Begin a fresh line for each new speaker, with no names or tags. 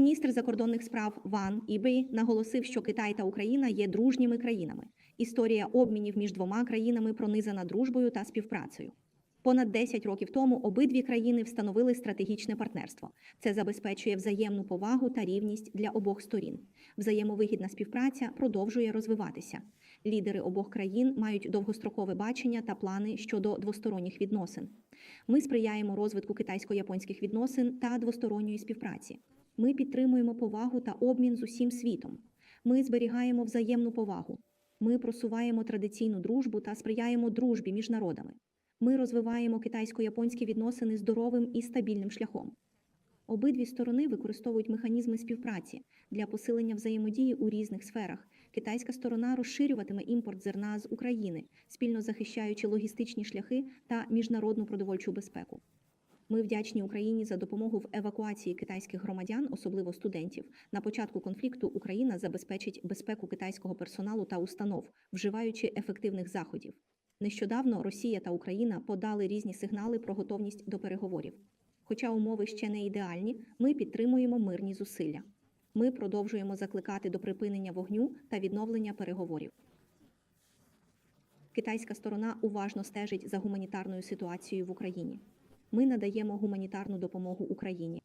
Міністр закордонних справ Ван Ібей наголосив, що Китай та Україна є дружніми країнами. Історія обмінів між двома країнами пронизана дружбою та співпрацею. Понад 10 років тому обидві країни встановили стратегічне партнерство. Це забезпечує взаємну повагу та рівність для обох сторін. Взаємовигідна співпраця продовжує розвиватися. Лідери обох країн мають довгострокове бачення та плани щодо двосторонніх відносин. Ми сприяємо розвитку китайсько-японських відносин та двосторонньої співпраці. Ми підтримуємо повагу та обмін з усім світом. Ми зберігаємо взаємну повагу. Ми просуваємо традиційну дружбу та сприяємо дружбі між народами. Ми розвиваємо китайсько-японські відносини здоровим і стабільним шляхом. Обидві сторони використовують механізми співпраці для посилення взаємодії у різних сферах. Китайська сторона розширюватиме імпорт зерна з України, спільно захищаючи логістичні шляхи та міжнародну продовольчу безпеку. Ми вдячні Україні за допомогу в евакуації китайських громадян, особливо студентів. На початку конфлікту Україна забезпечить безпеку китайського персоналу та установ, вживаючи ефективних заходів. Нещодавно Росія та Україна подали різні сигнали про готовність до переговорів. Хоча умови ще не ідеальні, ми підтримуємо мирні зусилля. Ми продовжуємо закликати до припинення вогню та відновлення переговорів. Китайська сторона уважно стежить за гуманітарною ситуацією в Україні. Ми надаємо гуманітарну допомогу Україні.